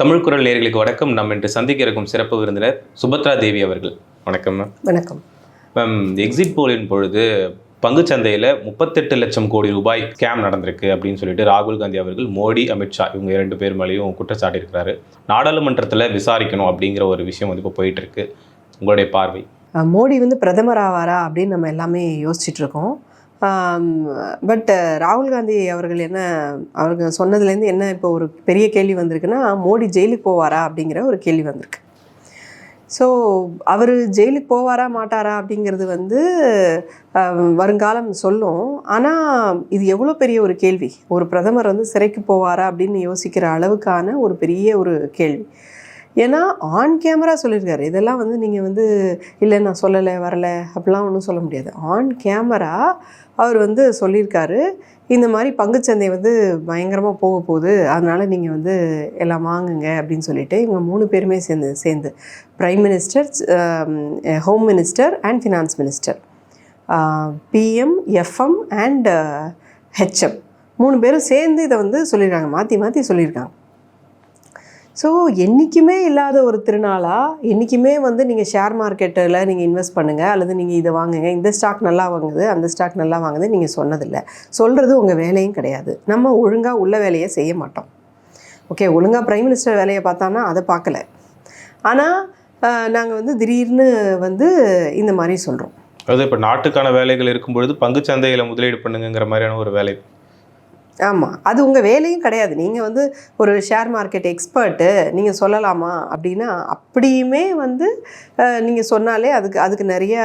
தமிழ் குரல் நேயர்களுக்கு வணக்கம். நம்ம இன்று சந்திக்க இருக்கும் சிறப்பு விருந்தினர் சுபத்ரா தேவி அவர்கள். வணக்கம் மேம் வணக்கம். மேம் எக்ஸிட் போலின் பொழுது பங்குச்சந்தையில் முப்பத்தெட்டு லட்சம் கோடி ரூபாய் ஸ்கேம் நடந்திருக்கு அப்படின்னு சொல்லிட்டு ராகுல் காந்தி அவர்கள் மோடி அமித்ஷா இவங்க இரண்டு பேர் மேலேயும் குற்றச்சாட்டு இருக்கிறாரு. நாடாளுமன்றத்தில் விசாரிக்கணும் அப்படிங்கிற ஒரு விஷயம் வந்து இப்போ போயிட்டு இருக்கு. உங்களுடைய பார்வை. மோடி வந்து பிரதமர் ஆவாரா அப்படின்னு நம்ம எல்லாமே யோசிச்சுட்டு இருக்கோம். பட் ராகுல் காந்தி அவர்கள் என்ன அவர்கள் சொன்னதுலேருந்து என்ன இப்போ ஒரு பெரிய கேள்வி வந்திருக்குன்னா மோடி ஜெயிலுக்கு போவாரா அப்படிங்கிற ஒரு கேள்வி வந்திருக்கு. ஸோ அவர் ஜெயிலுக்கு போவாரா மாட்டாரா அப்படிங்கிறது வந்து வருங்காலம் சொல்லும். ஆனால் இது எவ்வளோ பெரிய ஒரு கேள்வி. ஒரு பிரதமர் வந்து சிறைக்கு போவாரா அப்படின்னு யோசிக்கிற அளவுக்கான ஒரு பெரிய ஒரு கேள்வி. ஏன்னா ஆன் கேமரா சொல்லியிருக்காரு இதெல்லாம் வந்து நீங்கள் வந்து இல்லை நான் சொல்லலை வரலை அப்படிலாம் ஒன்றும் சொல்ல முடியாது. ஆன் கேமரா அவர் வந்து சொல்லியிருக்காரு இந்த மாதிரி பங்குச்சந்தை வந்து பயங்கரமாக போக போகுது. அதனால் நீங்கள் வந்து எல்லாம் வாங்குங்க அப்படின்னு சொல்லிட்டு இவங்க மூணு பேருமே சேர்ந்து சேர்ந்து. Prime minister home minister and finance minister PM FM and HM மூணு பேரும் சேர்ந்து இதை வந்து சொல்லியிருக்காங்க மாற்றி மாற்றி சொல்லியிருக்காங்க ஸோ என்றைக்குமே இல்லாத ஒரு திருநாளாக என்றைக்குமே வந்து நீங்கள் ஷேர் மார்க்கெட்டில் நீங்கள் இன்வெஸ்ட் பண்ணுங்கள் அல்லது நீங்கள் இதை வாங்குங்க. இந்த ஸ்டாக் நல்லா வாங்குது அந்த ஸ்டாக் நல்லா வாங்குது நீங்கள் சொன்னதில்லை. சொல்கிறது உங்கள் வேலையும் கிடையாது. நம்ம ஒழுங்காக உள்ள வேலையை செய்ய மாட்டோம். ஓகே ஒழுங்காக ப்ரைம் மினிஸ்டர் வேலையை பார்த்தானா அதை பார்க்கல. ஆனால் நாங்கள் வந்து திடீர்னு வந்து இந்த மாதிரி சொல்கிறோம் அதாவது இப்போ நாட்டுக்கான வேலைகள் இருக்கும் பொழுது பங்குச்சந்தையில் முதலீடு பண்ணுங்கிற மாதிரியான ஒரு வேலை ஆமாம் அது உங்கள் வேலையும் கிடையாது. நீங்கள் வந்து ஒரு ஷேர் மார்க்கெட் எக்ஸ்பர்ட்டு நீங்கள் சொல்லலாமா? அப்படின்னா அப்படியுமே வந்து நீங்கள் சொன்னாலே அதுக்கு அதுக்கு நிறைய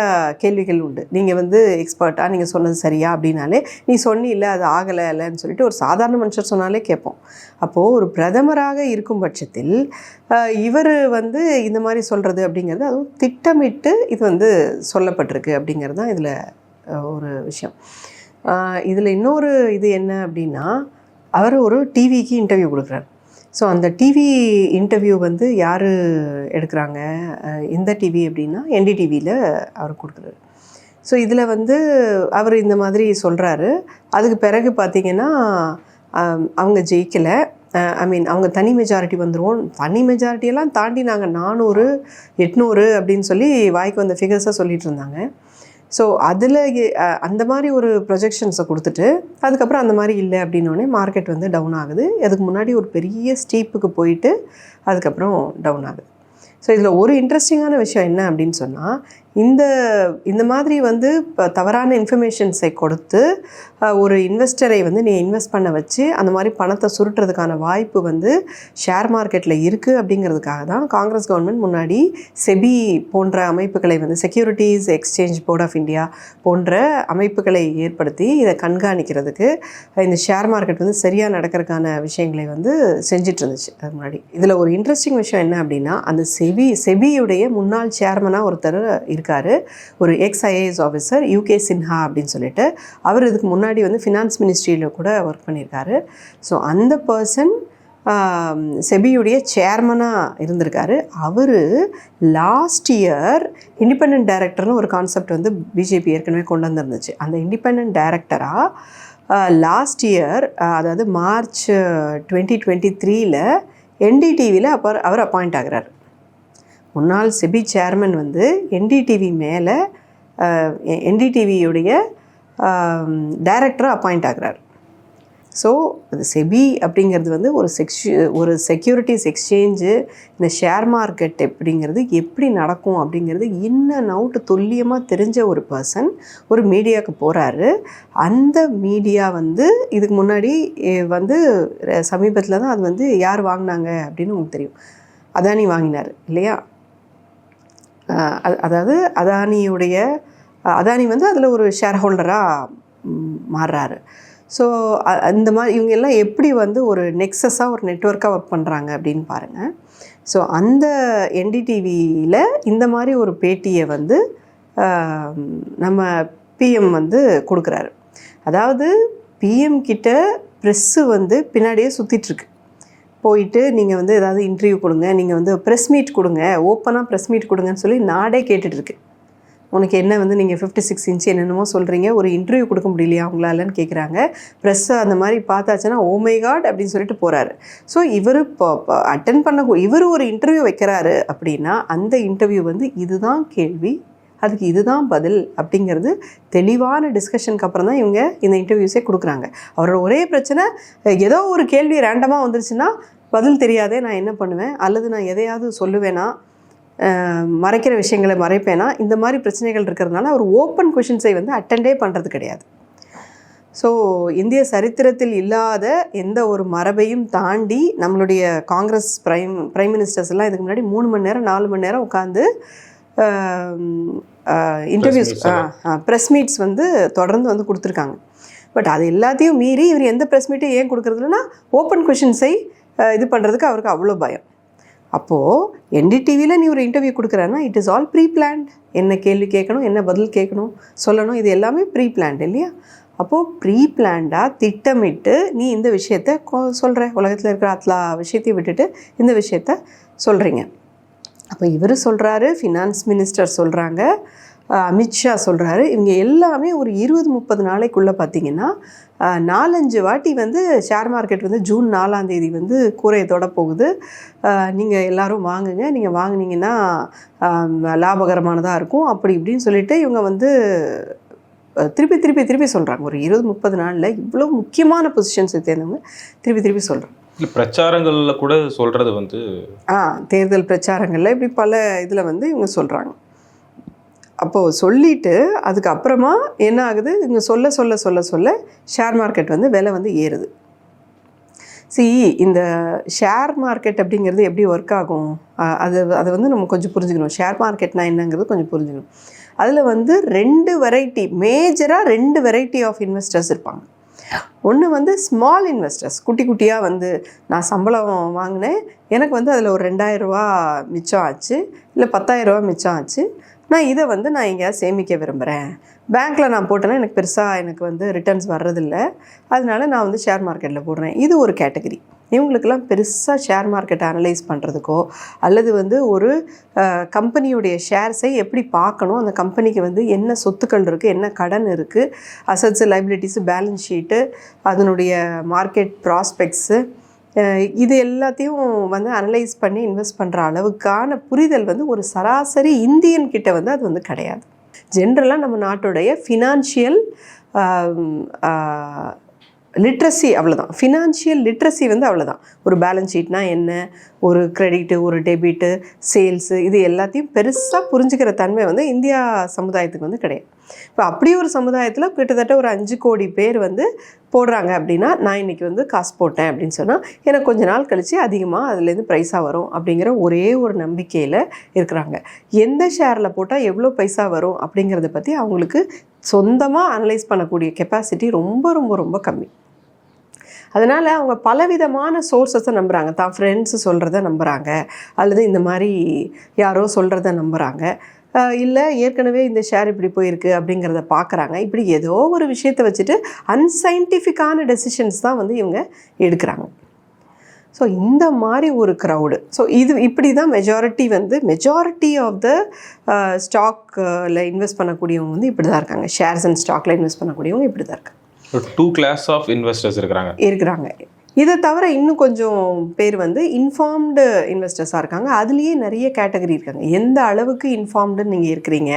கேள்விகள் உண்டு. நீங்கள் வந்து எக்ஸ்பர்ட்டாக நீங்கள் சொன்னது சரியா? அப்படின்னாலே நீ சொன்னில்ல அது ஆகலை இல்லைன்னு சொல்லிட்டு ஒரு சாதாரண மனுஷர் சொன்னாலே கேட்போம். அப்போது ஒரு பிரதமராக இருக்கும் பட்சத்தில் இவர் வந்து இந்த மாதிரி சொல்கிறது அப்படிங்கிறது அதுவும் திட்டமிட்டு இது வந்து சொல்லப்பட்டிருக்கு அப்படிங்கிறது தான் இதில் ஒரு விஷயம். இதில் இன்னொரு இது என்ன அப்படின்னா அவர் ஒரு டிவிக்கு இன்டர்வியூ கொடுக்குறாரு. ஸோ அந்த டிவி இன்டர்வியூ வந்து யார் எடுக்கிறாங்க? எந்த டிவி அப்படின்னா என்டிடிவியில் அவர் கொடுக்குறாரு. ஸோ இதில் வந்து அவர் இந்த மாதிரி சொல்கிறாரு அதுக்கு பிறகு பார்த்தீங்கன்னா அவங்க ஜெயிக்கலை. ஐ மீன் அவங்க தனி மெஜாரிட்டி வந்துருவோம். தனி மெஜாரிட்டியெல்லாம் தாண்டி நாங்கள் நானூறு எட்நூறு அப்படின்னு சொல்லி வாய்க்கு வந்த ஃபிகர்ஸாக சொல்லிகிட்டு இருந்தாங்க. ஸோ அதில் அந்த மாதிரி ஒரு ப்ரொஜெக்ஷன்ஸை கொடுத்துட்டு அதுக்கப்புறம் அந்த மாதிரி இல்லை அப்படின்னோடனே மார்க்கெட் வந்து டவுன் ஆகுது. அதுக்கு முன்னாடி ஒரு பெரிய ஸ்டீப்புக்கு போயிட்டு அதுக்கப்புறம் டவுன் ஆகுது. ஸோ இதில் ஒரு இன்ட்ரெஸ்டிங்கான விஷயம் என்ன அப்படின்னு சொன்னால் இந்த இந்த மாதிரி வந்து இப்போ தவறான இன்ஃபர்மேஷன்ஸை கொடுத்து ஒரு இன்வெஸ்டரை வந்து நீ இன்வெஸ்ட் பண்ண வச்சு அந்த மாதிரி பணத்தை சுருட்டுறதுக்கான வாய்ப்பு வந்து ஷேர் மார்க்கெட்டில் இருக்குது அப்படிங்கிறதுக்காக தான் காங்கிரஸ் கவர்மெண்ட் முன்னாடி செபி போன்ற அமைப்புகளை வந்து securities exchange board of India போன்ற அமைப்புகளை ஏற்படுத்தி இதை கண்காணிக்கிறதுக்கு இந்த ஷேர் மார்க்கெட் வந்து சரியாக நடக்கிறதுக்கான விஷயங்களை வந்து செஞ்சுட்டு இருந்துச்சு அது முன்னாடி. இதில் ஒரு இன்ட்ரெஸ்டிங் விஷயம் என்ன அப்படின்னா அந்த செபி செபியுடைய முன்னாள் சேர்மனாக ஒருத்தர் இருக்கார் ஒரு ex IAS officer U K Sinha அப்படின்னு சொல்லிட்டு அவர் இதுக்கு முன்னாடி வந்து ஃபினான்ஸ் மினிஸ்ட்ரியில் கூட ஒர்க் பண்ணியிருக்காரு. ஸோ அந்த பர்சன் செபியுடைய சேர்மனாக இருந்திருக்காரு. அவர் லாஸ்ட் இயர் இண்டிபெண்ட் டைரக்டர்னு ஒரு கான்செப்ட் வந்து பிஜேபி ஏற்கனவே கொண்டு வந்திருந்துச்சு. அந்த இண்டிபெண்ட் டைரக்டராக லாஸ்ட் இயர் அதாவது மார்ச் டுவெண்ட்டி டுவெண்ட்டி த்ரீல என்டிடிவியில் அப்போ அவர் அப்பாயிண்ட் ஆகிறார். முன்னாள் செபி சேர்மன் வந்து என்டிடிவி மேலே என்டிடிவியுடைய டைரக்டராக அப்பாயிண்ட் ஆகிறார். ஸோ அது செபி அப்படிங்கிறது வந்து ஒரு செக்ஷு ஒரு செக்யூரிட்டிஸ் எக்ஸ்சேஞ்சு இந்த ஷேர் மார்க்கெட் அப்படிங்கிறது எப்படி நடக்கும் அப்படிங்கிறது இன்னும் அவுட் துல்லியமாக தெரிஞ்ச ஒரு பர்சன் ஒரு மீடியாவுக்கு போகிறாரு அந்த மீடியா வந்து இதுக்கு முன்னாடி வந்து சமீபத்தில் தான் அது வந்து யார் வாங்கினாங்க அப்படின்னு உங்களுக்கு தெரியும். அதானி வாங்கினார் இல்லையா? அதாவது அதானியுடைய அதானி வந்து அதில் ஒரு ஷேர் ஹோல்டராக மாறுறாரு. ஸோ இந்த மாதிரி இவங்க எல்லாம் எப்படி வந்து ஒரு நெக்ஸஸாக ஒரு நெட்ஒர்க்காக ஒர்க் பண்ணுறாங்க அப்படின்னு பாருங்கள் ஸோ அந்த என்டிடிவியில் இந்த மாதிரி ஒரு பேட்டியை வந்து நம்ம பிஎம் வந்து கொடுக்குறாரு. அதாவது பிஎம் கிட்ட ப்ரெஸ்ஸு வந்து பின்னாடியே சுற்றிட்டுருக்கு போயிட்டு நீங்கள் வந்து ஏதாவது இன்டர்வியூ கொடுங்க. நீங்கள் வந்து ப்ரெஸ் மீட் கொடுங்க. ஓப்பனாக ப்ரெஸ் மீட் கொடுங்கன்னு சொல்லி நாடே கேட்டுட்ருக்கு உனக்கு என்ன வந்து நீங்கள் ஃபிஃப்டி சிக்ஸ் இன்ச் என்னென்னமோ சொல்கிறீங்க ஒரு இன்டர்வியூ கொடுக்க முடியலையா உங்களாலன்னு கேட்குறாங்க ப்ரெஸ் அந்த மாதிரி பார்த்தாச்சுன்னா oh ஓமை காட் அப்படின்னு சொல்லிட்டு போகிறாரு ஸோ இவர் இப்போ அட்டன் பண்ண இவர் ஒரு இன்டர்வியூ வைக்கிறாரு அப்படின்னா அந்த இன்டர்வியூ வந்து இதுதான் கேள்வி அதுக்கு இதுதான் பதில் அப்படிங்கிறது தெளிவான டிஸ்கஷனுக்கு அப்புறம் தான் இவங்க இந்த இன்டர்வியூஸே கொடுக்குறாங்க. அவரோட ஒரே பிரச்சனை ஏதோ ஒரு கேள்வி ரேண்டமாக வந்துருச்சுன்னா பதில் தெரியாதே நான் என்ன பண்ணுவேன்? அல்லது நான் எதையாவது சொல்லுவேனா? அஹ், மறைக்கிற விஷயங்களை மறைப்பேனா? இந்த மாதிரி பிரச்சனைகள் இருக்கிறதுனால அவர் ஓப்பன் கொஷின்ஸை வந்து அட்டெண்டே பண்ணுறது கிடையாது. ஸோ இந்திய சரித்திரத்தில் இல்லாத எந்த ஒரு மரபையும் தாண்டி நம்மளுடைய காங்கிரஸ் பிரைம் பிரைம் மினிஸ்டர்ஸ் எல்லாம் இதுக்கு முன்னாடி மூணு மணி நேரம் நாலு மணி நேரம் உட்காந்து இன்டர்வியூஸ் ப்ரெஸ் மீட்ஸ் வந்து தொடர்ந்து வந்து கொடுத்துருக்காங்க. பட் அது எல்லாத்தையும் மீறி இவர் எந்த ப்ரெஸ் மீட்டையும் ஏன் கொடுக்குறதுலனா ஓப்பன் கொஷின்ஸை இது பண்ணுறதுக்கு அவருக்கு அவ்வளோ பயம். அப்போது என்டிடிவியில் நீ ஒரு இன்டர்வியூ கொடுக்குறேன்னா it is all pre planned என்ன கேள்வி கேட்கணும் என்ன பதில் கேட்கணும் சொல்லணும் இது எல்லாமே ப்ரீ பிளான்ட் இல்லையா? அப்போது ப்ரீ பிளான்டாக திட்டமிட்டு நீ இந்த விஷயத்த சொல்கிற உலகத்தில் இருக்கிற அத்தலா விஷயத்தையும் விட்டுட்டு இந்த விஷயத்த சொல்கிறீங்க அப்போ இவர் சொல்கிறாரு ஃபினான்ஸ் மினிஸ்டர் சொல்கிறாங்க அமித்ஷா சொல்கிறாரு இவங்க எல்லாமே ஒரு இருபது முப்பது நாளைக்குள்ளே பார்த்தீங்கன்னா நாலஞ்சு வாட்டி வந்து ஷேர் மார்க்கெட் வந்து ஜூன் நாலாம் தேதி வந்து கூரையை தொட போகுது நீங்கள் எல்லாரும் வாங்குங்க. நீங்கள் வாங்குனீங்கன்னா லாபகரமானதாக இருக்கும். அப்படி இப்படின்னு சொல்லிட்டு இவங்க வந்து திருப்பி திருப்பி திருப்பி சொல்கிறாங்க ஒரு இருபது முப்பது நாளில் இவ்வளோ முக்கியமான பொசிஷன்ஸ் தேர்ந்தவங்க திருப்பி திருப்பி சொல்கிறாங்க இல்லை பிரச்சாரங்களில் கூட சொல்கிறது வந்து ஆ தேர்தல் பிரச்சாரங்களில் இப்படி பல இதில் வந்து இவங்க சொல்கிறாங்க அப்போது சொல்லிவிட்டு அதுக்கப்புறமா என்ன ஆகுது? இங்கே சொல்ல சொல்ல சொல்ல சொல்ல ஷேர் மார்க்கெட் வந்து விலை வந்து ஏறுது. சி இந்த ஷேர் மார்க்கெட் அப்படிங்கிறது எப்படி ஒர்க் ஆகும்? அது அதை வந்து நம்ம கொஞ்சம் புரிஞ்சுக்கணும். ஷேர் மார்க்கெட்னா என்னங்கிறது கொஞ்சம் புரிஞ்சுக்கணும். அதில் வந்து ரெண்டு வெரைட்டி மேஜராக ரெண்டு வெரைட்டி ஆஃப் இன்வெஸ்டர்ஸ் இருப்பாங்க. ஒன்று வந்து ஸ்மால் இன்வெஸ்டர்ஸ் குட்டி குட்டியாக வந்து நான் சம்பளம் வாங்கினேன் எனக்கு வந்து அதில் ஒரு ரெண்டாயிரரூவா மிச்சம் ஆச்சு இல்லை பத்தாயிரரூவா மிச்சம் ஆச்சு. நான் இதை வந்து நான் எங்கேயாவது சேமிக்க விரும்புகிறேன் பேங்க்கில் நான் போட்டேன்னா எனக்கு பெருசாக எனக்கு வந்து ரிட்டர்ன்ஸ் வர்றதில்ல. அதனால நான் வந்து ஷேர் மார்க்கெட்டில் போடுறேன். இது ஒரு கேட்டகரி இவங்களுக்கெல்லாம் பெருசாக ஷேர் மார்க்கெட்டை அனலைஸ் பண்ணுறதுக்கோ அல்லது வந்து ஒரு கம்பெனியுடைய ஷேர்ஸை எப்படி பார்க்கணும்? அந்த கம்பெனிக்கு வந்து என்ன சொத்துக்கள் இருக்குது என்ன கடன் இருக்குது அசட்ஸு லைபிலிட்டிஸு பேலன்ஸ் ஷீட்டு அதனுடைய மார்க்கெட் ப்ராஸ்பெக்ட்ஸு இது எல்லாத்தையும் வந்து அனலைஸ் பண்ணி இன்வெஸ்ட் பண்ணுற அளவுக்கான புரிதல் வந்து ஒரு சராசரி இந்தியன் கிட்ட வந்து அது வந்து கிடையாது. ஜென்ரலாக நம்ம நாட்டுடைய ஃபினான்ஷியல் லிட்ரஸி அவ்வளோதான் ஃபினான்ஷியல் லிட்ரஸி வந்து அவ்வளோதான் ஒரு பேலன்ஸ் ஷீட்னா என்ன? ஒரு கிரெடிட்டு ஒரு டெபிட்டு சேல்ஸு இது எல்லாத்தையும் பெருசாக புரிஞ்சுக்கிற தன்மை வந்து இந்தியா சமுதாயத்துக்கு வந்து கிடையாது. இப்போ அப்படி ஒரு சமுதாயத்தில் கிட்டத்தட்ட ஒரு அஞ்சு கோடி பேர் வந்து போடுறாங்க அப்படின்னா நான் இன்றைக்கி வந்து காசு போட்டேன் அப்படின்னு சொன்னால் எனக்கு கொஞ்ச நாள் கழித்து அதிகமாக அதுலேருந்து ப்ரைஸாக வரும் அப்படிங்கிற ஒரே ஒரு நம்பிக்கையில் இருக்கிறாங்க. எந்த ஷேரில் போட்டால் எவ்வளோ பைசா வரும் அப்படிங்கிறத பற்றி அவங்களுக்கு சொந்தமாக அனலைஸ் பண்ணக்கூடிய கெப்பாசிட்டி ரொம்ப ரொம்ப ரொம்ப கம்மி. அதனால் அவங்க பலவிதமான சோர்ஸஸை நம்புகிறாங்க தான் ஃப்ரெண்ட்ஸு சொல்கிறத நம்புகிறாங்க அல்லது இந்த மாதிரி யாரோ சொல்கிறத நம்புகிறாங்க இல்லை ஏற்கனவே இந்த ஷேர் இப்படி போயிருக்கு அப்படிங்கிறத பார்க்குறாங்க இப்படி ஏதோ ஒரு விஷயத்தை வச்சுட்டு அன்சைன்டிஃபிக்கான டெசிஷன்ஸ் தான் வந்து இவங்க எடுக்கிறாங்க. ஸோ இந்த மாதிரி ஒரு க்ரௌடு ஸோ இது இப்படி தான் மெஜாரிட்டி வந்து மெஜாரிட்டி ஆஃப் த ஸ்டாக்கில் இன்வெஸ்ட் பண்ணக்கூடியவங்க வந்து இப்படி தான் இருக்காங்க ஷேர்ஸ் அண்ட் ஸ்டாக்கில் இன்வெஸ்ட் பண்ணக்கூடியவங்க இப்படி தான் இருக்காங்க டூ கிளாஸ் ஆஃப் இன்வெஸ்டர்ஸ் இருக்கிறாங்க. இருக்கிறாங்க. இதை தவிர இன்னும் கொஞ்சம் பேர் வந்து இன்ஃபார்ம்டு இன்வெஸ்டர்ஸாக இருக்காங்க. அதுலேயே நிறைய கேட்டகரி இருக்காங்க. எந்த அளவுக்கு இன்ஃபார்ம்டுன்னு நீங்கள் இருக்கிறீங்க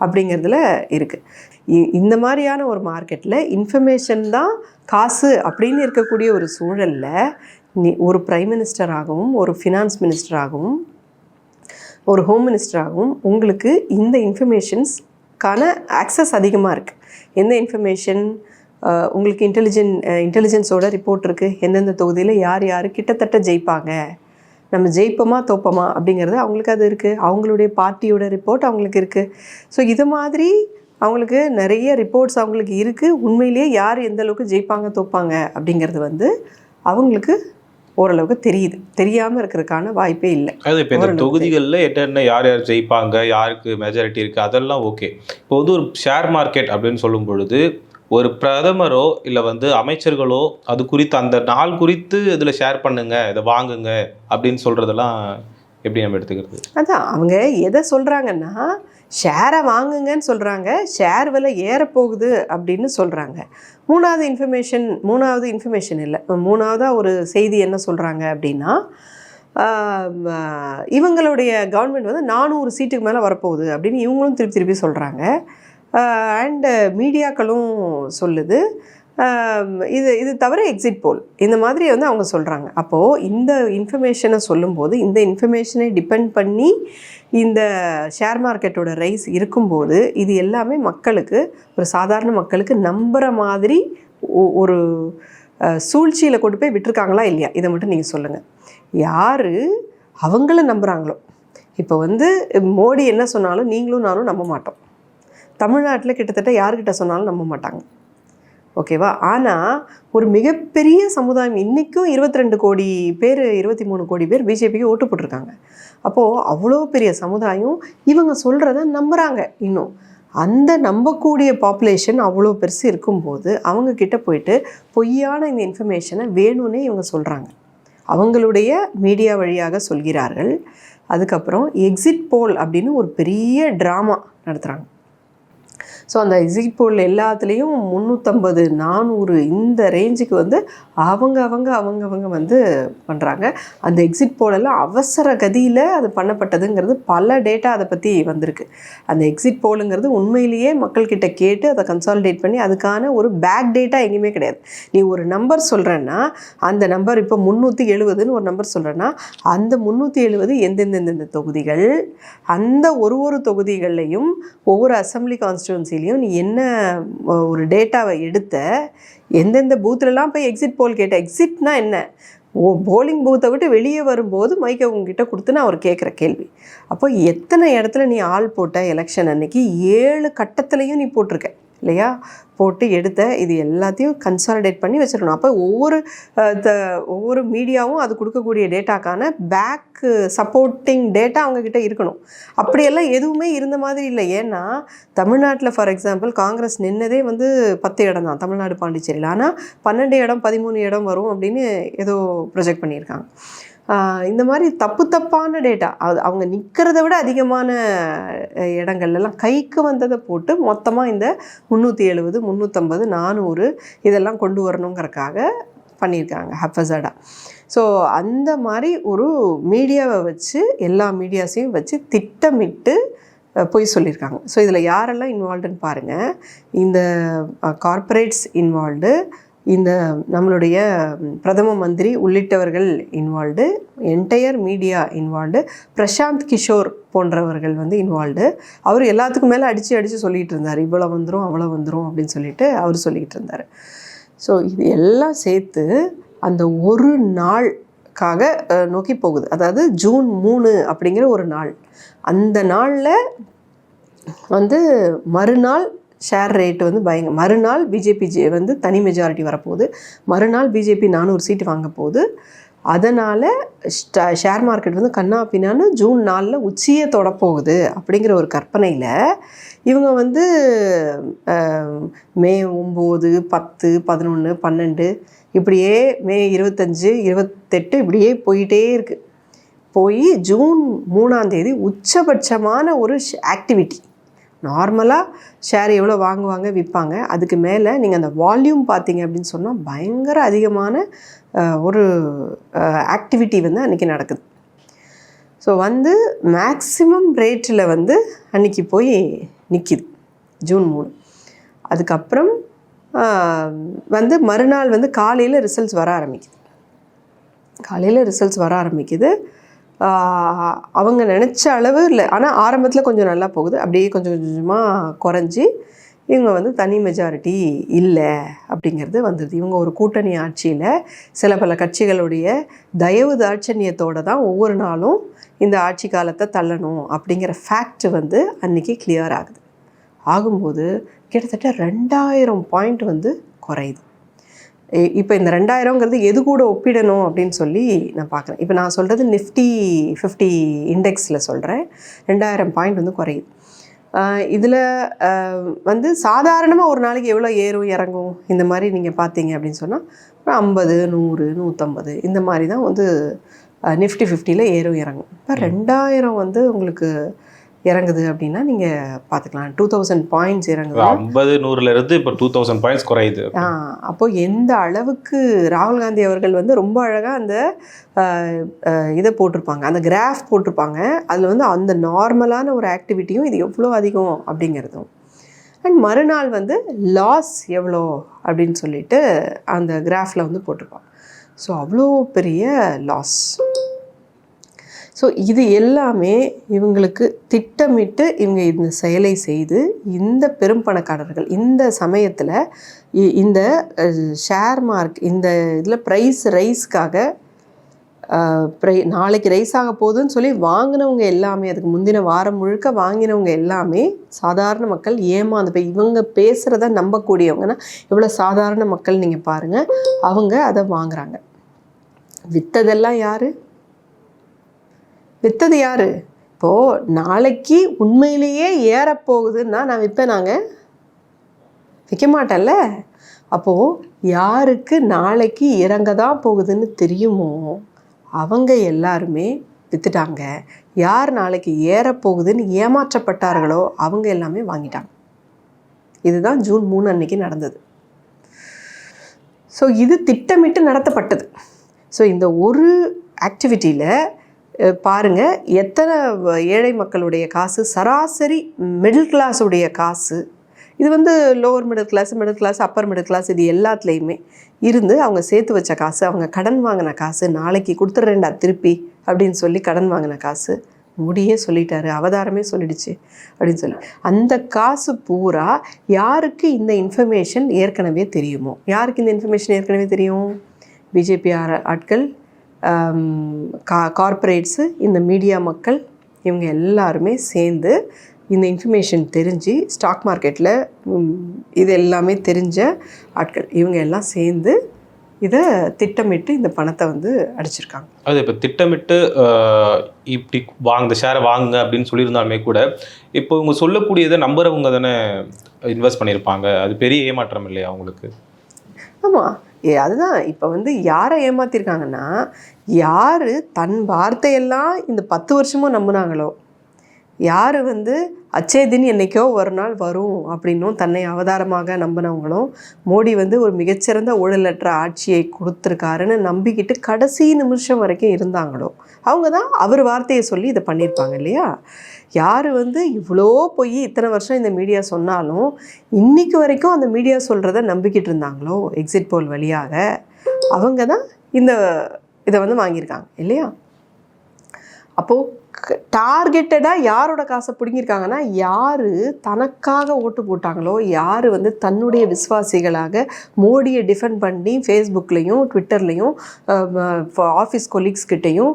அப்படிங்கிறதுல இருக்குது இந்த மாதிரியான ஒரு மார்க்கெட்டில் இன்ஃபர்மேஷன் தான் காசு அப்படின்னு இருக்கக்கூடிய ஒரு சூழலில் நீ ஒரு ப்ரைம் மினிஸ்டராகவும் ஒரு ஃபினான்ஸ் மினிஸ்டராகவும் ஒரு ஹோம் மினிஸ்டராகவும் உங்களுக்கு இந்த இன்ஃபர்மேஷன்ஸ்க்கான ஆக்சஸ் அதிகமாக இருக்குது எந்த இன்ஃபர்மேஷன் உங்களுக்கு இன்டெலிஜென்ட் இன்டெலிஜென்ஸோட ரிப்போர்ட் இருக்குது எந்தெந்த தொகுதியில் யார் யார் கிட்டத்தட்ட ஜெயிப்பாங்க? நம்ம ஜெயிப்போமா தோப்போமா அப்படிங்கிறது அவங்களுக்கு அது இருக்குது அவங்களுடைய பார்ட்டியோட ரிப்போர்ட் அவங்களுக்கு இருக்குது ஸோ இது மாதிரி அவங்களுக்கு நிறைய ரிப்போர்ட்ஸ் அவங்களுக்கு இருக்குது உண்மையிலேயே யார் எந்த அளவுக்கு ஜெயிப்பாங்க தோப்பாங்க அப்படிங்கிறது வந்து அவங்களுக்கு ஓரளவுக்கு தெரியுது. தெரியாமல் இருக்கிறதுக்கான வாய்ப்பே இல்லை. அது இப்போ இந்த தொகுதிகளில் என்னென்ன யார் யார் ஜெயிப்பாங்க யாருக்கு மெஜாரிட்டி இருக்குது அதெல்லாம் ஓகே இப்போ வந்து ஒரு ஷேர் மார்க்கெட் அப்படின்னு சொல்லும் பொழுது ஒரு பிரதமரோ இல்லை வந்து அமைச்சர்களோ அது குறித்து அந்த நாள் குறித்து இதில் ஷேர் பண்ணுங்க இதை வாங்குங்க அப்படின்னு சொல்கிறதெல்லாம் எப்படி நம்ம எடுத்துக்கிறது? அதான் அவங்க எதை சொல்கிறாங்கன்னா ஷேரை வாங்குங்கன்னு சொல்கிறாங்க ஷேர் விலை ஏறப்போகுது அப்படின்னு சொல்கிறாங்க மூணாவது இன்ஃபர்மேஷன் மூணாவது இன்ஃபர்மேஷன் இல்லை மூணாவதாக ஒரு செய்தி என்ன சொல்கிறாங்க அப்படின்னா இவங்களுடைய கவர்மெண்ட் வந்து நானூறு சீட்டுக்கு மேலே வரப்போகுது அப்படின்னு இவங்களும் திருப்பி திருப்பி சொல்கிறாங்க அண்டு மீடியாக்களும் சொல்லுது. இது இது தவிர எக்ஸிட் போல் இந்த மாதிரி வந்து அவங்க சொல்கிறாங்க அப்போது இந்த இன்ஃபர்மேஷனை சொல்லும்போது இந்த இன்ஃபர்மேஷனை டிபெண்ட் பண்ணி இந்த ஷேர் மார்க்கெட்டோட ரைஸ் இருக்கும்போது இது எல்லாமே மக்களுக்கு ஒரு சாதாரண மக்களுக்கு நம்புகிற மாதிரி ஒ- ஒரு சூழ்ச்சியில் கொண்டு போய் விட்டுருக்காங்களா இல்லையா? இதை மட்டும் நீங்கள் சொல்லுங்கள் யார் அவங்கள நம்புகிறாங்களோ இப்போ வந்து மோடி என்ன சொன்னாலும் நீங்களும் நானும் நம்ப மாட்டோம். தமிழ்நாட்டில் கிட்டத்தட்ட யார்கிட்ட சொன்னாலும் நம்ப மாட்டாங்க. ஓகேவா ஆனால் ஒரு மிகப்பெரிய சமுதாயம் இன்றைக்கும் இருபத்தி ரெண்டு கோடி பேர் இருபத்தி மூணு கோடி பேர் பிஜேபிக்கு ஓட்டு போட்டிருக்காங்க. அப்போது அவ்வளோ பெரிய சமுதாயம் இவங்க சொல்கிறத நம்புகிறாங்க இன்னும். அந்த நம்பக்கூடிய பாப்புலேஷன் அவ்வளோ பெருசு இருக்கும்போது அவங்கக்கிட்ட போயிட்டு பொய்யான இந்த இன்ஃபர்மேஷனை வேணும்னே இவங்க சொல்கிறாங்க அவங்களுடைய மீடியா வழியாக சொல்கிறார்கள். அதுக்கப்புறம் எக்ஸிட் போல் அப்படின்னு ஒரு பெரிய ட்ராமா நடத்துகிறாங்க ஸோ அந்த எக்ஸிட் எல்லாத்துலேயும் முந்நூற்றம்பது நானூறு இந்த ரேஞ்சுக்கு வந்து அவங்க அவங்க அவங்க அவங்க வந்து பண்ணுறாங்க அந்த எக்ஸிட் போலெல்லாம் அவசர கதியில் அது பண்ணப்பட்டதுங்கிறது பல டேட்டா அதை பற்றி வந்திருக்கு. அந்த எக்ஸிட் போலுங்கிறது உண்மையிலேயே மக்கள்கிட்ட கேட்டு அதை கன்சாலிடேட் பண்ணி அதுக்கான ஒரு பேக் டேட்டா எங்கேயுமே கிடையாது. நீ ஒரு நம்பர் சொல்கிறேன்னா அந்த நம்பர் இப்போ முந்நூற்றி எழுபதுன்னு ஒரு நம்பர் சொல்கிறேன்னா அந்த முந்நூற்றி எழுபது எந்தெந்தெந்தெந்த தொகுதிகள் அந்த ஒரு ஒரு தொகுதிகள்லையும் ஒவ்வொரு அசம்பிளி கான்ஸ்டியூன்சிலையும் நீ என்ன ஒரு டேட்டாவை எடுத்த எந்தெந்த பூத்துலலாம் போய் எக்ஸிட் போல் கேட்ட எக்ஸிட்னா என்ன? ஓ போலிங் பூத்தை விட்டு வெளியே வரும்போது மைக்கை உங்ககிட்ட கொடுத்து நான் அவர் கேட்குற கேள்வி. அப்போ எத்தனை இடத்துல நீ ஆள் போட்ட எலெக்ஷன் அன்னைக்கு ஏழு கட்டத்துலையும் நீ போட்டிருக்க. இல்லையா? போட்டு எடுத்த இது எல்லாத்தையும் கன்சாலிடேட் பண்ணி வச்சிடணும் அப்போ ஒவ்வொரு த- ஒவ்வொரு மீடியாவும் அது கொடுக்கக்கூடிய டேட்டாக்கான பேக் சப்போர்ட்டிங் டேட்டா அவங்கக்கிட்ட இருக்கணும். அப்படியெல்லாம் எதுவுமே இருந்த மாதிரி இல்லை. ஏன்னா தமிழ்நாட்டில் ஃபார் எக்ஸாம்பிள் காங்கிரஸ் நின்னதே வந்து பத்து இடம் தான் தமிழ்நாடு பாண்டிச்சேரியில். ஆனால் பன்னெண்டு இடம் பதிமூணு இடம் வரும் அப்படின்னு ஏதோ ப்ரொஜெக்ட் பண்ணியிருக்காங்க. இந்த மாதிரி தப்பு தப்பான டேட்டா அது அவங்க நிற்கிறத விட அதிகமான இடங்கள்லாம் கைக்கு வந்ததை போட்டு மொத்தமாக இந்த முந்நூற்றி எழுபது முந்நூற்றம்பது நானூறு இதெல்லாம் கொண்டு வரணுங்கிறக்காக பண்ணியிருக்காங்க ஹஃபசடா ஸோ அந்த மாதிரி ஒரு மீடியாவை வச்சு எல்லா மீடியாஸையும் வச்சு திட்டமிட்டு போய் சொல்லியிருக்காங்க. ஸோ இதில் யாரெல்லாம் இன்வால்வ்டுன்னு பாருங்கள் இந்த கார்ப்பரேட்ஸ் இன்வால்வ்டு இந்த நம்மளுடைய பிரதம மந்திரி உள்ளிட்டவர்கள் involved entire media involved Prashant Kishor போன்றவர்கள் வந்து இன்வால்வ்டு அவர் எல்லாத்துக்கும் மேலே அடித்து அடித்து சொல்லிகிட்டு இருந்தார். இவ்வளோ வந்துடும் அவ்வளோ வந்துடும் அப்படின்னு சொல்லிட்டு அவர் சொல்லிகிட்டு இருந்தார். ஸோ இது எல்லாம் சேர்த்து அந்த ஒரு நாளுக்காக நோக்கி போகுது. அதாவது ஜூன் மூணு அப்படிங்கிற ஒரு நாள். அந்த நாளில் வந்து மறுநாள் ஷேர் ரேட் வந்து பயங்க மறுநாள் பிஜேபி வந்து தனி மெஜாரிட்டி வரப்போகுது. மறுநாள் பிஜேபி நானூறு சீட்டு வாங்க போகுது அதனால் ஷேர் மார்க்கெட் வந்து கண்ணா பின்னான்னு ஜூன் நாலில் உச்சியை தொடப்போகுது அப்படிங்கிற ஒரு கற்பனையில் இவங்க வந்து மே ஒம்பது பத்து பதினொன்று பன்னெண்டு இப்படியே மே இருபத்தஞ்சு இருபத்தெட்டு இப்படியே போயிட்டே இருக்குது போய் ஜூன் மூணாந்தேதி உச்சபட்சமான ஒரு ஆக்டிவிட்டி நார்மலாக ஷேர் எவ்வளோ வாங்குவாங்க விற்பாங்க அதுக்கு மேலே நீங்கள் அந்த வால்யூம் பார்த்தீங்க அப்படின்னு சொன்னால் பயங்கர அதிகமான ஒரு ஆக்டிவிட்டி வந்து அன்றைக்கி நடக்குது. ஸோ வந்து மேக்ஸிமம் ரேட்டில் வந்து அன்றைக்கி போய் நிற்கிது ஜூன் மூணு. அதுக்கப்புறம் வந்து மறுநாள் வந்து காலையில் ரிசல்ட்ஸ் வர ஆரம்பிக்குது. காலையில் ரிசல்ட்ஸ் வர ஆரம்பிக்குது. அவங்க நினச்ச அளவு இல்லை. ஆனால் ஆரம்பத்தில் கொஞ்சம் நல்லா போகுது. அப்படியே கொஞ்சம் கொஞ்சமாக குறைஞ்சி இவங்க வந்து தனி மெஜாரிட்டி இல்லை அப்படிங்கிறது வந்துடுது இவங்க ஒரு கூட்டணி ஆட்சியில் சில பல கட்சிகளுடைய தயவு தாட்சண்யத்தோடு தான் ஒவ்வொரு நாளும் இந்த ஆட்சி காலத்தை தள்ளணும் அப்படிங்கிற ஃபேக்ட் வந்து அன்றைக்கி கிளியர் ஆகுது. ஆகும்போது கிட்டத்தட்ட ரெண்டாயிரம் பாயிண்ட் வந்து குறையுது. இப்போ இந்த ரெண்டாயிரங்கிறது எது கூட ஒப்பிடணும் அப்படின்னு சொல்லி நான் பார்க்குறேன் இப்போ நான் சொல்கிறது நிஃப்டி ஃபிஃப்டி இண்டெக்ஸில் சொல்கிறேன் ரெண்டாயிரம் பாயிண்ட் வந்து குறையுது. இதில் வந்து சாதாரணமாக ஒரு நாளைக்கு எவ்வளோ ஏறும் இறங்கும் இந்த மாதிரி நீங்கள் பார்த்தீங்க அப்படின்னு சொன்னால் ஐம்பது நூறு நூற்றம்பது இந்த மாதிரி தான் வந்து நிஃப்டி ஃபிஃப்டியில் ஏறும் இறங்கும். இப்போ ரெண்டாயிரம் வந்து உங்களுக்கு இறங்குது அப்படின்னா நீங்கள் பார்த்துக்கலாம் டூ தௌசண்ட் பாயிண்ட்ஸ் இறங்குது. ஐம்பது நூறுல இருந்து இப்போ டூ தௌசண்ட் பாயிண்ட்ஸ் குறையுது. ஆ, அப்போ எந்த அளவுக்கு ராகுல் காந்தி அவர்கள் வந்து ரொம்ப அழகாக அந்த இதை போட்டிருப்பாங்க. அந்த கிராஃப் போட்டிருப்பாங்க. அதில் வந்து அந்த நார்மலான ஒரு ஆக்டிவிட்டியும் இது எவ்வளோ அதிகம் அப்படிங்கிறதும். அண்ட் மறுநாள் வந்து லாஸ் எவ்வளோ அப்படின்னு சொல்லிட்டு அந்த கிராஃபில் வந்து போட்டிருப்பாங்க. ஸோ அவ்வளோ பெரிய லாஸ் ஸோ இது எல்லாமே இவங்களுக்கு திட்டமிட்டு இவங்க இந்த செயலை செய்து இந்த பெரும் பணக்காரர்கள் இந்த சமயத்தில் இந்த ஷேர் மார்க் இந்த இதில் ப்ரைஸ் ரைஸ்க்காக ப்ரை நாளைக்கு ரைஸ் ஆக போகுதுன்னு சொல்லி வாங்கினவங்க எல்லாமே அதுக்கு முந்தின வாரம் முழுக்க வாங்கினவங்க எல்லாமே சாதாரண மக்கள் ஏமாந்து போய் இவங்க பேசுகிறத நம்பக்கூடியவங்கன்னா இவ்வளோ சாதாரண மக்கள் நீங்கள் பாருங்கள் அவங்க அதை வாங்குறாங்க. விற்றதெல்லாம் யார்? விற்றது யார்? இப்போது நாளைக்கு உண்மையிலேயே ஏறப்போகுதுன்னா நான் விற்பேன் நாங்கள் விற்க மாட்டேன்ல? அப்போது யாருக்கு நாளைக்கு இறங்க தான் போகுதுன்னு தெரியுமோ? அவங்க எல்லாருமே விற்றுட்டாங்க யார் நாளைக்கு ஏறப்போகுதுன்னு ஏமாற்றப்பட்டார்களோ அவங்க எல்லாமே வாங்கிட்டாங்க. இதுதான் ஜூன் மூணு அன்னைக்கு நடந்தது. ஸோ இது திட்டமிட்டு நடத்தப்பட்டது. ஸோ இந்த ஒரு ஆக்டிவிட்டியில் பாருங்க. எத்தனை வ- ஏழை மக்களுடைய காசு? சராசரி மிடில் கிளாஸுடைய காசு. இது வந்து lower middle class middle class upper middle class இது எல்லாத்துலேயுமே இருந்து அவங்க சேர்த்து வச்ச காசு அவங்க கடன் வாங்கின காசு நாளைக்கு கொடுத்துட்றேன்டா திருப்பி அப்படின்னு சொல்லி கடன் வாங்கின காசு முடியே சொல்லிட்டாரு. அவதாரமே சொல்லிடுச்சு அப்படின்னு சொல்லி. அந்த காசு பூரா யாருக்கு இந்த இன்ஃபர்மேஷன் ஏற்கனவே தெரியுமோ? யாருக்கு இந்த இன்ஃபர்மேஷன் ஏற்கனவே தெரியும்? பிஜேபி ஆட்கள் கா கார்ப்பரேட்ஸு இந்த மீடியா மக்கள் இவங்க எல்லாருமே சேர்ந்து இந்த இன்ஃபர்மேஷன் தெரிஞ்சு ஸ்டாக் மார்க்கெட்டில் இது எல்லாமே தெரிஞ்ச ஆட்கள். இவங்க எல்லாம் சேர்ந்து இதை திட்டமிட்டு இந்த பணத்தை வந்து அடிச்சிருக்காங்க. அது இப்போ திட்டமிட்டு இப்படி வாங்க இந்த ஷேரை வாங்குங்க அப்படின்னு சொல்லியிருந்தாலுமே கூட இப்போ இவங்க சொல்லக்கூடியதை நம்புறவங்க தானே இன்வெஸ்ட் பண்ணியிருப்பாங்க. அது பெரிய ஏமாற்றம் இல்லையா அவங்களுக்கு? ஆமாம் அதுதான். இப்போ வந்து யாரை ஏமாத்திருக்காங்கன்னா யார் தன் வார்த்தையெல்லாம் இந்த பத்து வருஷமும் நம்புனாங்களோ யார் வந்து அச்சே தின் என்னைக்கோ ஒரு நாள் வரும் அப்படின்னும் தன்னை அவதாரமாக நம்பினவங்களும் மோடி வந்து ஒரு மிகச்சிறந்த ஊழலற்ற ஆட்சியை கொடுத்துருக்காருன்னு நம்பிக்கிட்டு கடைசி நிமிஷம் வரைக்கும் இருந்தாங்களோ அவங்க தான் அவர் வார்த்தையை சொல்லி இதை பண்ணியிருப்பாங்க இல்லையா? யார் வந்து இவ்வளோ போய் இத்தனை வருஷம் இந்த மீடியா சொன்னாலும் இன்றைக்கு வரைக்கும் அந்த மீடியா சொல்கிறத நம்பிக்கிட்டு இருந்தாங்களோ எக்ஸிட் போல் வழியாக அவங்க தான் இந்த இதை வந்து வாங்கியிருக்காங்க இல்லையா? அப்போது டார்கெட்டடாக யாரோட காசை பிடுங்கியிருக்காங்கன்னா யார் தனக்காக ஓட்டு போட்டாங்களோ யார் வந்து தன்னுடைய விசுவாசிகளாக மோடியை டிஃபெண்ட் பண்ணி ஃபேஸ்புக்லேயும் ட்விட்டர்லேயும் ஆஃபீஸ் கொலீக்ஸ்கிட்டையும்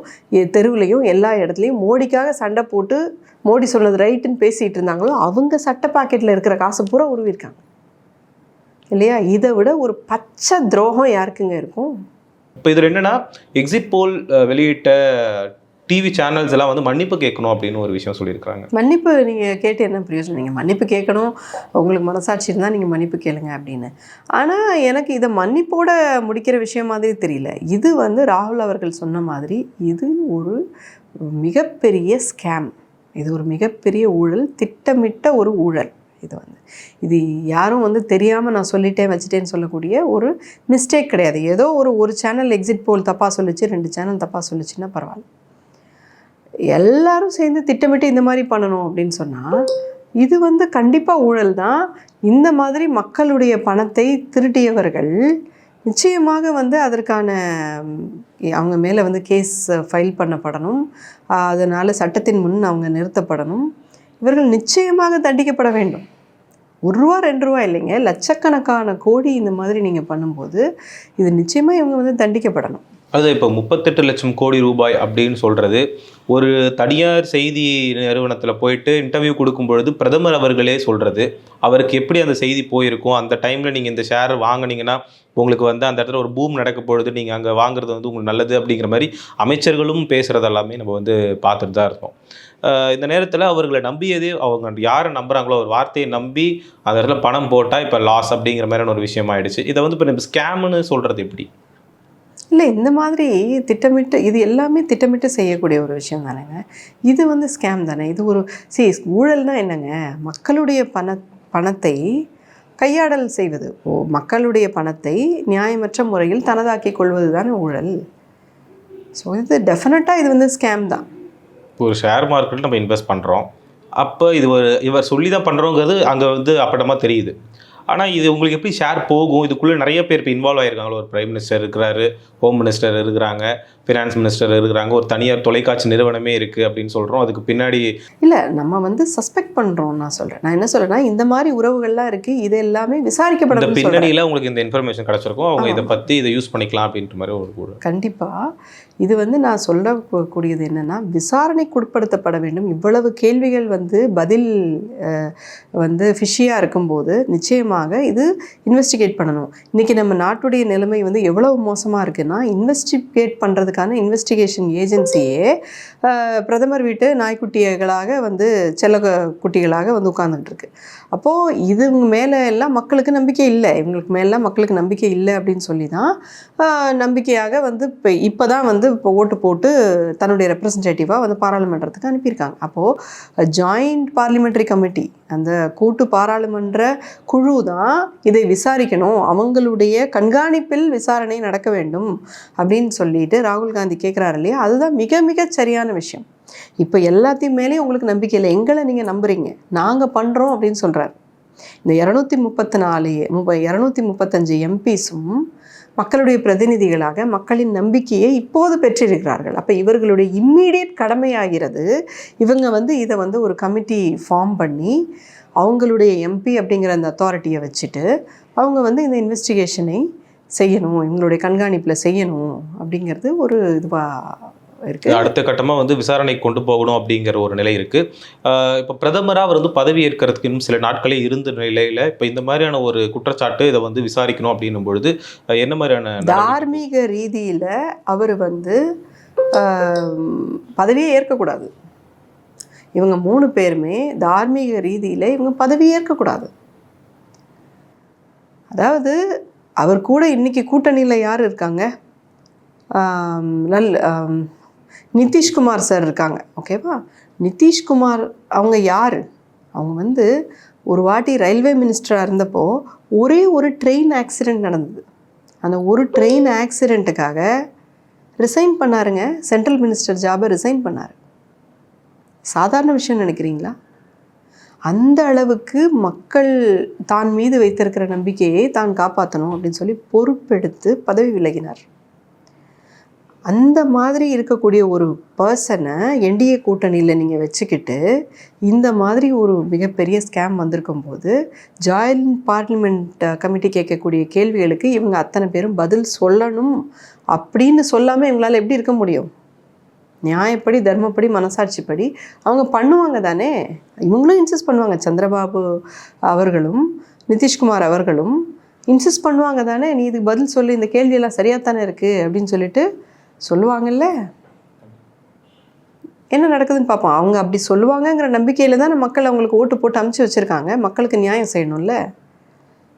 தெருவுலையும் எல்லா இடத்துலையும் மோடிக்காக சண்டை போட்டு மோடி சொன்னது ரைட்டுன்னு பேசிகிட்டு இருந்தாங்களோ அவங்க சட்ட பாக்கெட்டில் இருக்கிற காசு பூரா உருவிருக்காங்க. இல்லையா? இதை விட ஒரு பச்சை துரோகம் யாருக்குங்க இருக்கும்? இப்போ இதில் என்னென்னா எக்ஸிட் போல் வெளியிட்ட டிவி சேனல்ஸ் எல்லாம் வந்து மன்னிப்பு கேட்கணும் அப்படின்னு ஒரு விஷயம் சொல்லியிருக்காங்க மன்னிப்பு நீங்கள் கேட்டு என்ன பிரயோஜனம் நீங்கள் மன்னிப்பு கேட்கணும் உங்களுக்கு மனசாட்சி இருந்தால் நீங்கள் மன்னிப்பு கேளுங்க அப்படின்னு. ஆனால் எனக்கு இதை மன்னிப்போட முடிக்கிற விஷயம் மாதிரி தெரியல. இது வந்து ராகுல் அவர்கள் சொன்ன மாதிரி இது ஒரு மிகப்பெரிய ஸ்கேம் இது ஒரு மிகப்பெரிய ஊழல் திட்டமிட்ட ஒரு ஊழல் இது வந்து. இது யாரும் வந்து தெரியாமல் நான் சொல்லிட்டேன் வச்சுட்டேன்னு சொல்லக்கூடிய ஒரு மிஸ்டேக் கிடையாது. ஏதோ ஒரு ஒரு சேனல் எக்ஸிட் போல் தப்பாக சொல்லிச்சு ரெண்டு சேனல் தப்பாக சொல்லிச்சுன்னா பரவாயில்ல. எல்லாரும் சேர்ந்து திட்டமிட்டு இந்த மாதிரி பண்ணணும் அப்படின்னு சொன்னால் இது வந்து கண்டிப்பாக ஊழல் தான் இந்த மாதிரி மக்களுடைய பணத்தை திருட்டியவர்கள் நிச்சயமாக வந்து அதற்கான அவங்க மேலே வந்து கேஸ் ஃபைல் பண்ணப்படணும். அதனால் சட்டத்தின் முன் அவங்க நிறுத்தப்படணும். இவர்கள் நிச்சயமாக தண்டிக்கப்பட வேண்டும். ஒரு ரூபா ரெண்டு ரூபா இல்லைங்க. லட்சக்கணக்கான கோடி இந்த மாதிரி நீங்கள் பண்ணும்போது இது நிச்சயமாக இவங்க வந்து தண்டிக்கப்படணும். அது இப்போ முப்பத்தெட்டு லட்சம் கோடி ரூபாய் அப்படின்னு சொல்கிறது ஒரு தனியார் செய்தி நிறுவனத்தில் போயிட்டு இன்டர்வியூ கொடுக்கும் பொழுது பிரதமர் அவர்களே சொல்கிறது அவருக்கு எப்படி அந்த செய்தி போயிருக்கும் அந்த டைமில் நீங்கள் இந்த ஷேர் வாங்குனீங்கன்னா உங்களுக்கு வந்து அந்த இடத்துல ஒரு பூம் நடக்க பொழுது நீங்கள் அங்கே வாங்குறது வந்து உங்களுக்கு நல்லது அப்படிங்கிற மாதிரி அமைச்சர்களும் பேசுகிறதெல்லாமே எல்லாமே நம்ம வந்து பார்த்துட்டு தான் இருக்கோம். இந்த நேரத்தில் அவர்களை நம்பியதே அவங்க யாரை நம்புகிறாங்களோ ஒரு வார்த்தையை நம்பி அந்த இடத்துல பணம் போட்டால் இப்போ லாஸ் அப்படிங்கிற மாதிரியான ஒரு விஷயம் ஆயிடுச்சு. இதை வந்து இப்போ ஸ்கேம்னு சொல்கிறது எப்படி? இல்லை இந்த மாதிரி திட்டமிட்டு இது எல்லாமே திட்டமிட்டு செய்யக்கூடிய ஒரு விஷயம் தானேங்க. இது வந்து ஸ்கேம் தானே. இது ஒரு சி ஊழல்னால் என்னங்க? மக்களுடைய பண பணத்தை கையாடல் செய்வது. ஓ மக்களுடைய பணத்தை நியாயமற்ற முறையில் தனதாக்கிக் கொள்வது தானே ஊழல். ஸோ இது டெஃபினட்டாக இது வந்து ஸ்கேம் தான். ஒரு ஷேர் மார்க்கெட்டில் நம்ம இன்வெஸ்ட் பண்ணுறோம் அப்போ இது ஒரு இவர் சொல்லி தான் பண்ணுறோங்கிறது அங்கே வந்து அப்படமாக தெரியுது. ஆனால் இது உங்களுக்கு எப்படி ஷேர் போகும்? இதுக்குள்ளே நிறைய பேர் இப்போ இன்வால்வ் ஆயிருக்காங்களோ? ஒரு பிரைம் மினிஸ்டர் இருக்கிறாரு ஹோம் மினிஸ்டர் இருக்கிறாங்க ஃபினான்ஸ் மினிஸ்டர் இருக்கிறாங்க ஒரு தனியார் தொலைக்காட்சி நிறுவனமே இருக்குது அப்படின்னு சொல்கிறோம் அதுக்கு பின்னாடி இல்லை நம்ம வந்து சஸ்பெக்ட் பண்ணுறோம் நான் சொல்கிறேன் நான் என்ன சொல்கிறேன்னா இந்த மாதிரி உறவுகள்லாம் இருக்குது இது எல்லாமே இந்த விசாரிக்கப்படணும்னு சொல்கிறேன் பின்னணியில் உங்களுக்கு இந்த இன்ஃபர்மேஷன் கிடச்சிருக்கும். அவங்க இதை பற்றி இதை யூஸ் பண்ணிக்கலாம் அப்படின்ற மாதிரி ஒரு ஒரு கண்டிப்பாக இது வந்து நான் சொல்லக்கூடியது என்னென்னா விசாரணைக்கு உட்படுத்தப்பட வேண்டும். இவ்வளவு கேள்விகள் வந்து பதில் வந்து ஃபிஷியாக இருக்கும்போது நிச்சயமாக இது இன்வெஸ்டிகேட் பண்ணணும். இன்றைக்கி நம்ம நாட்டுடைய நிலைமை வந்து எவ்வளவு மோசமாக இருக்குன்னா இன்வெஸ்டிகேட் பண்ணுறதுக்கான இன்வெஸ்டிகேஷன் ஏஜென்சியே பிரதமர் வீட்டு நாய்க்குட்டிகளாக வந்து செல்ல குட்டிகளாக வந்து உட்காந்துக்கிட்டு இருக்கு. அப்போது இது மேலே எல்லாம் மக்களுக்கு நம்பிக்கை இல்லை. இவங்களுக்கு மேலாம் மக்களுக்கு நம்பிக்கை இல்லை அப்படின்னு சொல்லி தான் நம்பிக்கையாக வந்து இப்போ இப்போ தான் வந்து இப்போ ஓட்டு போட்டு தன்னுடைய ரெப்ரசன்டேட்டிவாக வந்து பாராளுமன்றத்துக்கு அனுப்பியிருக்காங்க. அப்போது ஜாயிண்ட் பார்லிமெண்ட்ரி கமிட்டி அந்த கூட்டு பாராளுமன்ற குழு தான் இதை விசாரிக்கணும். அவங்களுடைய கண்காணிப்பில் விசாரணை நடக்க வேண்டும் அப்படின்னு சொல்லிட்டு ராகுல் காந்தி கேட்குறாரு இல்லையா? அதுதான் மிக மிக சரியான விஷயம். இப்போ எல்லாத்தையும் மேலேயும் உங்களுக்கு நம்பிக்கை இல்லை. எங்களை நீங்கள் நம்புறீங்க. நாங்கள் பண்ணுறோம் அப்படின்னு சொல்கிறார் இந்த இரநூத்தி முப்பத்தி நாலு முப்ப இரநூத்தி முப்பத்தஞ்சு எம்பிஸும் மக்களுடைய பிரதிநிதிகளாக மக்களின் நம்பிக்கையை இப்போது பெற்றிருக்கிறார்கள். அப்போ இவர்களுடைய இம்மீடியட் கடமையாகிறது. இவங்க வந்து இதை வந்து ஒரு கமிட்டி ஃபார்ம் பண்ணி அவங்களுடைய எம்பி அப்படிங்கிற அந்த அத்தாரிட்டியை வச்சுட்டு அவங்க வந்து இந்த இன்வெஸ்டிகேஷனை செய்யணும் இவங்களுடைய கண்காணிப்பில் செய்யணும் அப்படிங்கிறது ஒரு இதுவாக இருக்குது இது அடுத்த கட்டமாக வந்து விசாரணைக்கு கொண்டு போகணும் அப்படிங்கிற ஒரு நிலை இருக்குது இப்போ பிரதமராக அவர் வந்து பதவி ஏற்கிறதுக்கு இன்னும் சில நாட்களே இருந்த நிலையில் இப்போ இந்த மாதிரியான ஒரு குற்றச்சாட்டு இதை வந்து விசாரிக்கணும் அப்படின்னும் பொழுது என்ன மாதிரியான? தார்மீக ரீதியில் அவர் வந்து பதவியே ஏற்கக்கூடாது. இவங்க மூணு பேருமே தார்மீக ரீதியில் இவங்க பதவியே ஏற்கக்கூடாது. அதாவது அவர் கூட இன்னைக்கு கூட்டணியில் யார் இருக்காங்க? நல் நிதிஷ்குமார் சார் இருக்காங்க ஓகேவா நிதிஷ்குமார் அவங்க யார்? அவங்க வந்து ஒரு வாட்டி ரயில்வே மினிஸ்டராக இருந்தப்போ ஒரே ஒரு ட்ரெயின் ஆக்சிடெண்ட் நடந்தது. அந்த ஒரு ட்ரெயின் ஆக்சிடெண்ட்டுக்காக ரிசைன் பண்ணாருங்க. சென்ட்ரல் மினிஸ்டர் ஜாபை ரிசைன் பண்ணார். சாதாரண விஷயம் நினைக்கிறீங்களா? அந்த அளவுக்கு மக்கள் தான் மீது வைத்திருக்கிற நம்பிக்கையை தான் காப்பாற்றணும் அப்படின்னு சொல்லி பொறுப்பெடுத்து பதவி விலகினார். அந்த மாதிரி இருக்கக்கூடிய ஒரு பர்சனை என்டிஏ கூட்டணியில் நீங்கள் வச்சுக்கிட்டு இந்த மாதிரி ஒரு மிகப்பெரிய ஸ்கேம் வந்திருக்கும் போது ஜாயின்ட் பார்லிமெண்ட் கமிட்டி கேட்கக்கூடிய கேள்விகளுக்கு இவங்க அத்தனை பேரும் பதில் சொல்லணும் அப்படின்னு சொல்லாமல் இவங்களால் எப்படி இருக்க முடியும்? நியாயப்படி தர்மப்படி மனசாட்சிப்படி அவங்க பண்ணுவாங்க தானே? இவங்களும் இன்சிஸ்ட் பண்ணுவாங்க. சந்திரபாபு அவர்களும் நிதிஷ்குமார் அவர்களும் இன்சிஸ்ட் பண்ணுவாங்க தானே? நீ இதுக்கு பதில் சொல்லு இந்த கேள்வியெல்லாம் சரியாக தானே இருக்குது அப்படின்னு சொல்லிட்டு சொல்லுவாங்கல்ல? என்ன நடக்குதுன்னு பார்ப்போம். அவங்க அப்படி சொல்லுவாங்கங்கிற நம்பிக்கையில் தான் மக்கள் அவங்களுக்கு ஓட்டு போட்டு அமுச்சு வச்சுருக்காங்க. மக்களுக்கு நியாயம் செய்யணும்ல.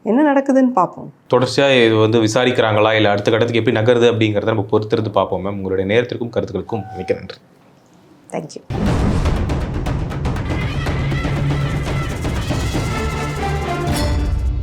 என்ன நடக்குதுன்னு பார்ப்போம். தொடர்ச்சியாக இது வந்து விசாரிக்கிறாங்களா? இல்லை அடுத்த கட்டத்துக்கு எப்படி நகருது அப்படிங்கிறத நம்ம பொறுத்திருந்து பார்ப்போம். மேம் உங்களுடைய நேரத்திற்கும் கருத்துக்களுக்கும் மிக்க நன்றி. தேங்க்யூ